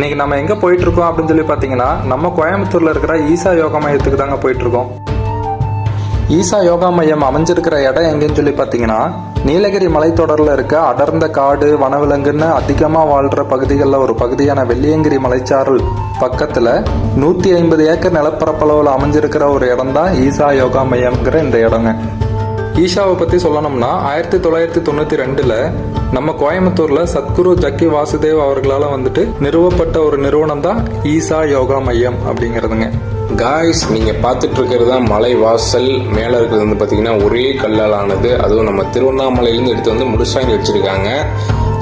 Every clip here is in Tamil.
இன்னைக்கு நம்ம எங்க போயிட்டு இருக்கோம் அப்படின்னு சொல்லி பாத்தீங்கன்னா நம்ம கோயம்புத்தூர்ல இருக்கிற ஈசா யோகா மையத்துக்கு தாங்க போயிட்டு இருக்கோம் ஈசா யோகா மையம் அமைஞ்சிருக்கிற இடம் எங்கேன்னு சொல்லி பார்த்தீங்கன்னா நீலகிரி மலைத்தொடரில் இருக்க அடர்ந்த காடு வனவிலங்குன்னு அதிகமாக வாழ்கிற பகுதிகளில் ஒரு பகுதியான வெள்ளியங்கிரி மலைச்சாரல் பக்கத்தில் நூற்றி ஐம்பது ஏக்கர் நிலப்பரப்பளவில் அமைஞ்சிருக்கிற ஒரு இடம் தான் ஈசா யோகா மையம்ங்கிற இந்த இடங்க. ஈஷாவை பற்றி சொல்லணும்னா ஆயிரத்தி தொள்ளாயிரத்தி தொண்ணூற்றி ரெண்டில் நம்ம கோயம்புத்தூரில் சத்குரு ஜக்கி வாசுதேவ் அவர்களால் வந்துட்டு நிறுவப்பட்ட ஒரு நிறுவனம் தான் ஈசா யோகா மையம் அப்படிங்கிறதுங்க. காய்ஸ் நீங்கள் பார்த்துட்டு இருக்கிறது தான் மலை வாசல் மேலே இருக்கிறது வந்து பார்த்தீங்கன்னா ஒரே கல்லால் ஆனது அதுவும் நம்ம திருவண்ணாமலையிலேருந்து எடுத்து வந்து முடிச்சாங்க வச்சுருக்காங்க.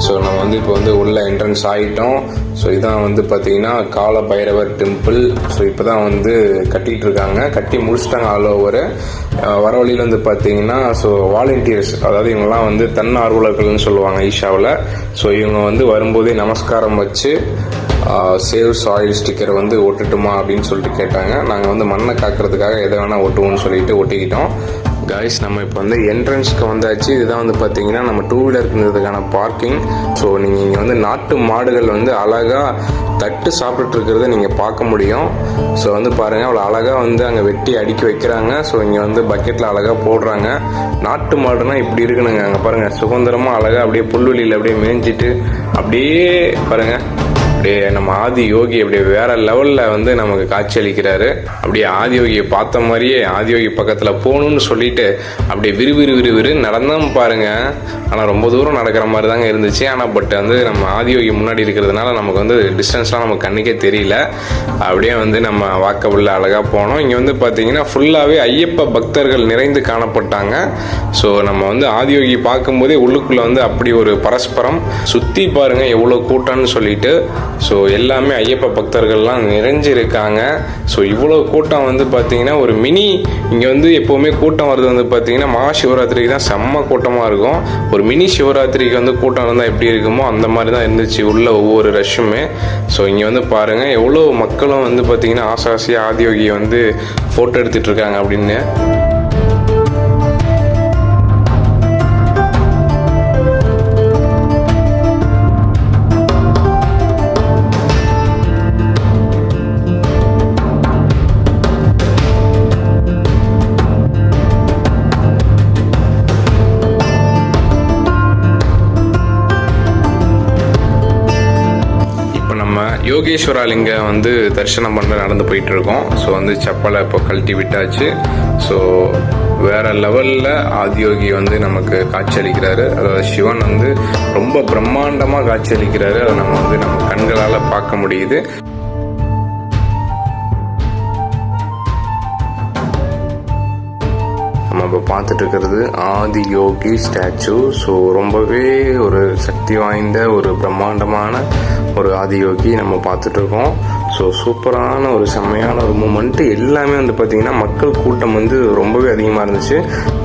ஸோ நம்ம வந்து இப்போ வந்து உள்ள என்ட்ரன்ஸ் ஆகிட்டோம் ஸோ இதான் வந்து பார்த்தீங்கன்னா கால பைரவர் டெம்பிள் ஸோ இப்போ தான் வந்து கட்டிகிட்டு இருக்காங்க கட்டி முடிச்சிட்டாங்க ஆல் ஓவர் வர வழியில் வந்து பார்த்தீங்கன்னா ஸோ வாலண்டியர்ஸ் அதாவது இவங்கெல்லாம் வந்து தன்னார்வலர்கள்னு சொல்லுவாங்க ஈஷாவில். ஸோ இவங்க வந்து வரும்போதே நமஸ்காரம் வச்சு சேவ் சாயில் ஸ்டிக்கர் வந்து ஒட்டுட்டுமா அப்படின்னு சொல்லிட்டு கேட்டாங்க. நாங்கள் வந்து மண்ணை காக்கிறதுக்காக எதை வேணால் ஒட்டுவோம்னு சொல்லிட்டு ஒட்டிக்கிட்டோம். காய்ஸ் நம்ம இப்போ வந்து என்ட்ரன்ஸ்க்கு வந்தாச்சு. இதுதான் வந்து பார்த்தீங்கன்னா நம்ம டூ வீலருக்குங்கிறதுக்கான பார்க்கிங் ஸோ நீங்கள் இங்கே வந்து நாட்டு மாடுகள் வந்து அழகாக தட்டு சாப்பிட்டுட்டு இருக்கிறத நீங்கள் பார்க்க முடியும். ஸோ வந்து பாருங்கள் அவ்வளோ அழகாக வந்து அங்கே வெட்டி அடுக்கி வைக்கிறாங்க. ஸோ இங்கே வந்து பக்கெட்டில் அழகாக போடுறாங்க. நாட்டு மாடுனா இப்படி இருக்கணுங்க அங்கே பாருங்கள் சுதந்திரமாக அழகாக அப்படியே புல்வெளியில் அப்படியே மேய்ஞ்சிட்டு அப்படியே பாருங்கள் அப்படியே நம்ம ஆதி யோகி அப்படியே வேற லெவல்ல வந்து நமக்கு காட்சி அளிக்கிறாரு. அப்படியே ஆதி யோகியை பார்த்த மாதிரியே ஆதி யோகி பக்கத்துல போகணும்னு சொல்லிட்டு அப்படியே விறுவிறு விறுவிறு நடந்தோம் பாருங்க. ஆனா ரொம்ப தூரம் நடக்கிற மாதிரி தாங்க இருந்துச்சு. ஆனா பட் வந்து நம்ம ஆதி யோகி முன்னாடி இருக்கிறதுனால நமக்கு வந்து டிஸ்டன்ஸ்லாம் நமக்கு கண்ணுக்கே தெரியல. அப்படியே வந்து நம்ம வாக்கபுள்ள அழகா போனோம். இங்க வந்து பாத்தீங்கன்னா ஃபுல்லாவே ஐயப்ப பக்தர்கள் நிறைந்து காணப்பட்டாங்க. ஸோ நம்ம வந்து ஆதியோகி பார்க்கும்போதே உள்ளுக்குள்ள வந்து அப்படி ஒரு பரஸ்பரம் சுத்தி பாருங்க எவ்வளோ கூட்டம்னு சொல்லிட்டு. ஸோ எல்லாமே ஐயப்ப பக்தர்கள்லாம் நிறைஞ்சு இருக்காங்க ஸோ இவ்வளோ கூட்டம் வந்து பார்த்தீங்கன்னா ஒரு மினி இங்கே வந்து எப்போவுமே கூட்டம் வருது வந்து பார்த்தீங்கன்னா மகா சிவராத்திரிக்கு தான் செம்ம கூட்டமாக இருக்கும். ஒரு மினி சிவராத்திரிக்கு வந்து கூட்டம் இருந்தால் எப்படி இருக்குமோ அந்த மாதிரி தான் இருந்துச்சு உள்ள ஒவ்வொரு ரஷ்ஷுமே ஸோ இங்கே வந்து பாருங்கள் எவ்வளோ மக்களும் வந்து பார்த்தீங்கன்னா ஆசாசி ஆதியோகியை வந்து ஃபோட்டோ எடுத்துகிட்டு இருக்காங்க அப்படின்னு. யோகேஸ்வரா லிங்கம் வந்து தரிசனம் பண்ண நடந்து போயிட்டு இருக்கோம் ஸோ வந்து செப்பலை இப்போ கழட்டி விட்டாச்சு. ஸோ வேற லெவலில் ஆதியோகி வந்து நமக்கு காட்சியளிக்கிறாரு. அதாவது சிவன் வந்து ரொம்ப பிரம்மாண்டமாக காட்சியளிக்கிறாரு. அதை நம்ம வந்து நம்ம கண்களால் பார்க்க முடியுது. நம்ம இப்போ பார்த்துட்டு இருக்கிறது ஆதி யோகி ஸ்டாச்சு. ஸோ ரொம்பவே ஒரு சக்தி வாய்ந்த ஒரு பிரம்மாண்டமான ஒரு ஆதி யோகி நம்ம பார்த்துட்ருக்கோம் ஸோ சூப்பரான ஒரு செம்மையான ஒரு மூமெண்ட்டு எல்லாமே வந்து பார்த்திங்கன்னா மக்கள் கூட்டம் வந்து ரொம்பவே அதிகமாக இருந்துச்சு.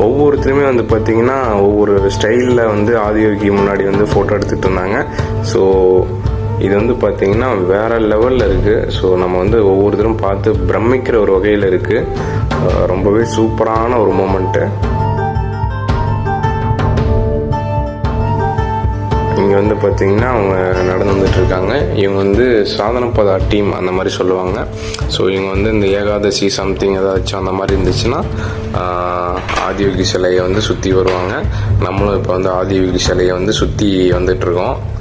ஒவ்வொருத்தருமே வந்து பார்த்திங்கன்னா ஒவ்வொரு ஸ்டைலில் வந்து ஆதியோகி முன்னாடி வந்து ஃபோட்டோ எடுத்துகிட்டு இருந்தாங்க. ஸோ இது வந்து பார்த்தீங்கன்னா வேற லெவலில் இருக்குது ஸோ நம்ம வந்து ஒவ்வொருத்தரும் பார்த்து பிரமிக்கிற ஒரு வகையில் இருக்குது ரொம்பவே சூப்பரான ஒரு மூமெண்ட்டு இங்கே வந்து பார்த்தீங்கன்னா அவங்க நடந்து வந்துட்டுருக்காங்க இவங்க வந்து சாதனப்பதா டீம் அந்த மாதிரி சொல்லுவாங்க. ஸோ இவங்க வந்து இந்த ஏகாதசி சம்திங் ஏதாச்சும் அந்த மாதிரி இருந்துச்சுன்னா ஆதியோகி சிலையை வந்து சுற்றி வருவாங்க. நம்மளும் இப்போ வந்து ஆதியோகி சிலையை வந்து சுற்றி வந்துட்டுருக்கோம் இருக்கோம்.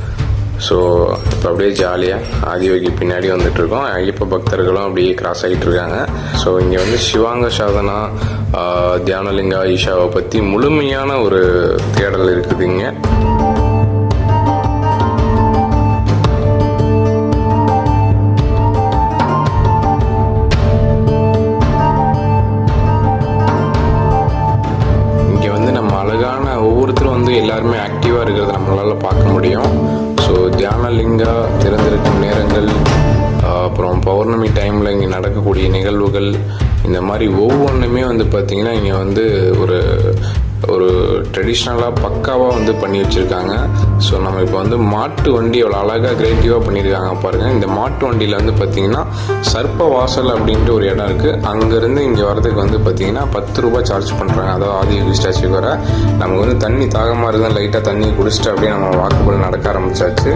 ஸோ இப்போ அப்படியே ஜாலியாக ஆதியோகி பின்னாடி வந்துட்டு இருக்கோம் ஐயப்ப பக்தர்களும் அப்படியே கிராஸ் ஆகிட்டு இருக்காங்க ஸோ இங்கே வந்து சிவாங்க சாதனா தியானலிங்கா ஈஷாவை பற்றி முழுமையான ஒரு தேடல் இருக்குதுங்க எல்லாருமே ஆக்டிவாக இருக்கிறத நம்மளால பார்க்க முடியும். ஸோ தியானலிங்கா திறந்திருக்கும் நேரங்கள் அப்புறம் பௌர்ணமி டைமில் இங்கே நடக்கக்கூடிய நிகழ்வுகள் இந்த மாதிரி ஒவ்வொன்றுமே வந்து பார்த்திங்கன்னா இங்கே வந்து ஒரு ஒரு ட்ரெடிஷ்னலாக பக்காவாக வந்து பண்ணி வச்சுருக்காங்க. ஸோ நம்ம இப்போ வந்து மாட்டு வண்டி அவ்வளோ அழகாக கிரியேட்டிவாக பண்ணியிருக்காங்க பாருங்கள் இந்த மாட்டு வண்டியில் வந்து பார்த்திங்கன்னா சர்ப்ப வாசல் அப்படின்ட்டு ஒரு இடம் இருக்குது அங்கேருந்து இங்கே வரதுக்கு வந்து பார்த்திங்கன்னா பத்து ரூபாய் சார்ஜ் பண்ணுறாங்க அதாவது ஆதியோகி ஸ்டாச்சுக்கு வர. நமக்கு வந்து தண்ணி தாகமாக இருந்தால் லைட்டாக தண்ணி குடிச்சிட்டு அப்படியே நம்ம வாக்குபல் நடக்க ஆரம்பிச்சாச்சு.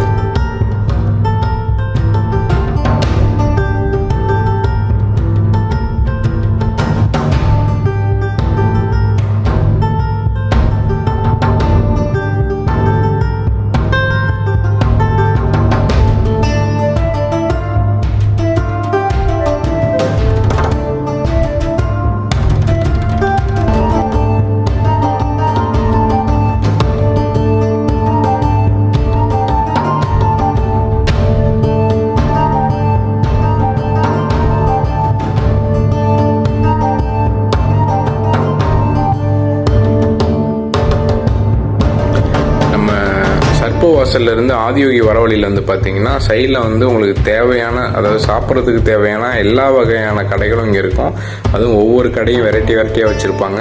வாசல்ல இருந்து ஆதியோகி வரவழியில் வந்து பார்த்தீங்கன்னா சைடில் வந்து உங்களுக்கு தேவையான அதாவது சாப்பிட்றதுக்கு தேவையான எல்லா வகையான கடைகளும் இங்கே இருக்கும். அதுவும் ஒவ்வொரு கடையும் வெரைட்டி வெரைட்டியாக வச்சுருப்பாங்க.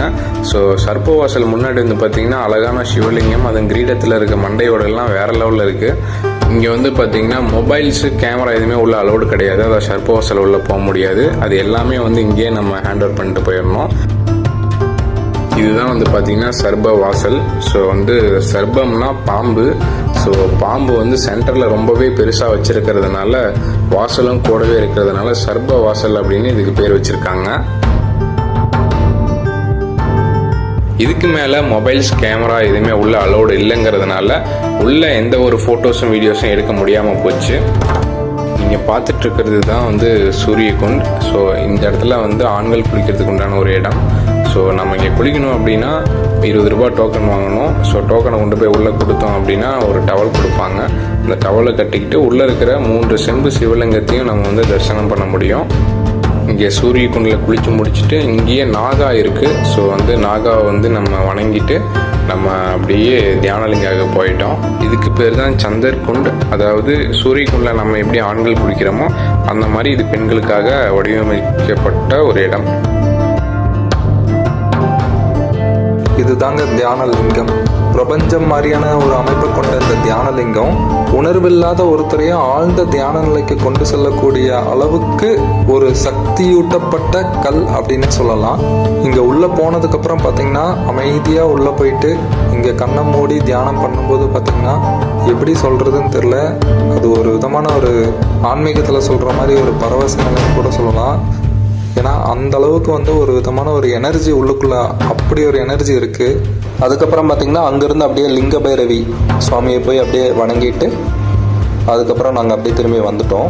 ஸோ சர்ப்ப வாசல் முன்னாடி வந்து பார்த்தீங்கன்னா அழகான சிவலிங்கம் அதுவும் கிரீடத்தில் இருக்க மண்டையோட வேறு வேற லெவலில் இருக்குது இங்கே வந்து பார்த்தீங்கன்னா மொபைல்ஸு கேமரா எதுவுமே உள்ள அலோடு கிடையாது. அதாவது சர்ப்ப வாசல் உள்ளே போக முடியாது. அது எல்லாமே வந்து இங்கேயே நம்ம ஹேண்ட் ஓவர் பண்ணிட்டு போயிடணும். இதுதான் வந்து பார்த்தீங்கன்னா சர்ப வாசல். ஸோ வந்து சர்பம்னா பாம்பு. ஸோ பாம்பு வந்து சென்டரில் ரொம்பவே பெருசாக வச்சுருக்கிறதுனால வாசலும் கூடவே இருக்கிறதுனால சர்ப வாசல் அப்படின்னு இதுக்கு பேர் வச்சுருக்காங்க. இதுக்கு மேலே மொபைல்ஸ் கேமரா எதுவுமே உள்ள அலோடு இல்லைங்கிறதுனால உள்ள எந்த ஒரு ஃபோட்டோஸும் வீடியோஸும் எடுக்க முடியாமல் போச்சு. நீங்கள் பார்த்துட்டு இருக்கிறது தான் வந்து சூரியகுண்ட். ஸோ இந்த இடத்துல வந்து ஆண்கள் குளிக்கிறதுக்கு உண்டான ஒரு இடம். ஸோ நம்ம இங்கே குளிக்கணும் அப்படின்னா இருபது ரூபா டோக்கன் வாங்கணும். ஸோ டோக்கனை கொண்டு போய் உள்ளே கொடுத்தோம் அப்படின்னா ஒரு டவல் கொடுப்பாங்க. அந்த டவலை கட்டிக்கிட்டு உள்ளே இருக்கிற மூன்று செம்பு சிவலிங்கத்தையும் நம்ம வந்து தரிசனம் பண்ண முடியும். இங்கே சூரிய குண்டில் குளித்து முடிச்சுட்டு இங்கேயே நாகா இருக்குது ஸோ வந்து நாகாவை வந்து நம்ம வணங்கிட்டு நம்ம அப்படியே தியானலிங்காக போயிட்டோம். இதுக்கு பேர் தான் சந்தர் குண்ட். அதாவது சூரிய குண்டில் நம்ம எப்படி ஆண்கள் குளிக்கிறோமோ அந்த மாதிரி இது பெண்களுக்காக வடிவமைக்கப்பட்ட ஒரு இடம். இதுதாங்க தியான லிங்கம் பிரபஞ்சம் மாதிரியான ஒரு அமைப்பை கொண்ட இந்த தியானலிங்கம் உணர்வில்லாத ஒருத்தரையும் ஆழ்ந்த தியான நிலைக்கு கொண்டு செல்லக்கூடிய அளவுக்கு ஒரு சக்தியூட்டப்பட்ட கல் அப்படின்னு சொல்லலாம். இங்கே உள்ள போனதுக்கப்புறம் பார்த்தீங்கன்னா அமைதியாக உள்ளே உள்ள போயிட்டு இங்கே கண்ணை மூடி தியானம் பண்ணும்போது பார்த்தீங்கன்னா எப்படி சொல்றதுன்னு தெரியல. அது ஒரு விதமான ஒரு ஆன்மீகத்தில் சொல்ற மாதிரி ஒரு பரவச நிலைன்னு கூட சொல்லலாம். ஏன்னா அந்த அளவுக்கு வந்து ஒரு விதமான ஒரு எனர்ஜி உள்ளுக்குள்ள அப்படி ஒரு எனர்ஜி இருக்கு. அதுக்கப்புறம் பார்த்தீங்கன்னா அங்கிருந்து அப்படியே லிங்க பைரவி சுவாமியை போய் அப்படியே வணங்கிட்டு அதுக்கப்புறம் நாங்கள் அப்படியே திரும்பி வந்துட்டோம்.